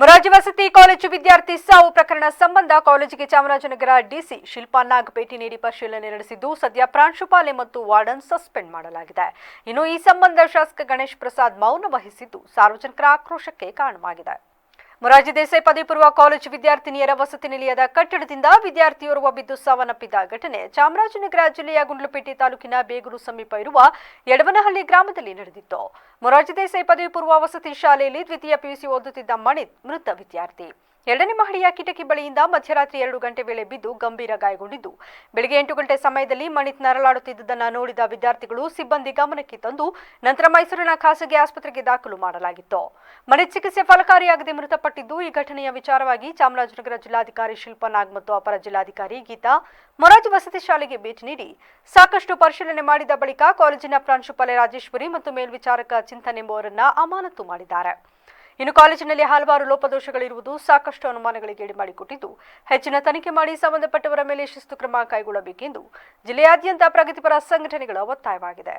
ಮೊರಾರ್ಜಿ ವಸತಿ ಕಾಲೇಜು ವಿದ್ಯಾರ್ಥಿ ಸಾವು ಪ್ರಕರಣ ಸಂಬಂಧ ಕಾಲೇಜಿಗೆ ಚಾಮರಾಜನಗರ ಡಿಸಿ ಶಿಲ್ಪಾ ನಾಗ್ ಭೇಟಿ ನೀಡಿ ಪರಿಶೀಲನೆ ನಡೆಸಿದ್ದು, ಸದ್ಯ ಪ್ರಾಂಶುಪಾಲೆ ಮತ್ತು ವಾರ್ಡನ್ ಸಸ್ಪೆಂಡ್ ಮಾಡಲಾಗಿದೆ. ಇನ್ನು ಈ ಸಂಬಂಧ ಶಾಸಕ ಗಣೇಶ್ ಪ್ರಸಾದ್ ಮೌನ ವಹಿಸಿದ್ದು, ಸಾರ್ವಜನಿಕರ ಆಕ್ರೋಶಕ್ಕೆ ಕಾರಣವಾಗಿದೆ. ಮೊರಾರ್ಜಿ ದೇಸಾಯಿ ಪದವಿ ಪೂರ್ವ ಕಾಲೇಜು ವಿದ್ಯಾರ್ಥಿನಿಯರ ವಸತಿ ನಿಲಯದ ಕಟ್ಟಡದಿಂದ ವಿದ್ಯಾರ್ಥಿಯೋರ್ವ ಬಿದ್ದು ಸಾವನ್ನಪ್ಪಿದ ಘಟನೆ. ಚಾಮರಾಜನಗರ ಜಿಲ್ಲೆಯ ಗುಂಡ್ಲುಪೇಟೆ ತಾಲೂಕಿನ ಬೇಗೂರು ಸಮೀಪ ಇರುವ ಯಡವನಹಳ್ಳಿ ಗ್ರಾಮದಲ್ಲಿ ನಡೆದಿತ್ತು. ಮೊರಾರ್ಜಿ ದೇಸಾಯಿ ಪದವಿ ಪೂರ್ವ ವಸತಿ ಶಾಲೆಯಲ್ಲಿ ದ್ವಿತೀಯ ಪಿಯುಸಿ ಓದುತ್ತಿದ್ದ ಮಣಿತ್ ಮೃತ ವಿದ್ಯಾರ್ಥಿ. ಎರಡನೇ ಮಹಡಿಯ ಕಿಟಕಿ ಬಳಿಯಿಂದ ಮಧ್ಯರಾತ್ರಿ ಎರಡು ಗಂಟೆ ವೇಳೆ ಬಿದ್ದು ಗಂಭೀರ ಗಾಯಗೊಂಡಿದ್ದು. ಬೆಳಗ್ಗೆ ಎಂಟು ಗಂಟೆ ಸಮಯದಲ್ಲಿ ಮಣಿತ್ ನರಳಾಡುತ್ತಿದ್ದುದನ್ನು ನೋಡಿದ ವಿದ್ಯಾರ್ಥಿಗಳು ಸಿಬ್ಬಂದಿ ಗಮನಕ್ಕೆ ತಂದು ನಂತರ ಮೈಸೂರಿನ ಖಾಸಗಿ ಆಸ್ಪತ್ರೆಗೆ ದಾಖಲು ಮಾಡಲಾಗಿತ್ತು. ಮಣಿತ್ ಚಿಕಿತ್ಸೆ ಫಲಕಾರಿಯಾಗದೆ ಮೃತಪಟ್ಟಿದ್ದು ಈ ಘಟನೆಯ ವಿಚಾರವಾಗಿ ಚಾಮರಾಜನಗರ ಜಿಲ್ಲಾಧಿಕಾರಿ ಶಿಲ್ಪಾ ನಾಗ್ ಮತ್ತು ಅಪರ ಜಿಲ್ಲಾಧಿಕಾರಿ ಗೀತಾ ಮೊರಾಜ್ ವಸತಿ ಶಾಲೆಗೆ ಭೇಟಿ ನೀಡಿ ಸಾಕಷ್ಟು ಪರಿಶೀಲನೆ ಮಾಡಿದ ಬಳಿಕ ಕಾಲೇಜಿನ ಪ್ರಾಂಶುಪಾಲೆ ರಾಜೇಶ್ವರಿ ಮತ್ತು ಮೇಲ್ವಿಚಾರಕ ಚಿಂತನ್ ಎಂಬುವರನ್ನ ಅಮಾನತು ಮಾಡಿದ್ದಾರೆ. ಇನ್ನು ಕಾಲೇಜಿನಲ್ಲಿ ಹಲವಾರು ಲೋಪದೋಷಗಳಿರುವುದು ಸಾಕಷ್ಟು ಅನುಮಾನಗಳಿಗೆ ಎಡೆಮಾಡಿಕೊಟ್ಟಿದ್ದು, ಹೆಚ್ಚಿನ ತನಿಖೆ ಮಾಡಿ ಸಂಬಂಧಪಟ್ಟವರ ಮೇಲೆ ಶಿಸ್ತು ಕ್ರಮ ಕೈಗೊಳ್ಳಬೇಕೆಂದು ಜಿಲ್ಲೆಯಾದ್ಯಂತ ಪ್ರಗತಿಪರ ಸಂಘಟನೆಗಳ ಒತ್ತಾಯವಾಗಿದೆ.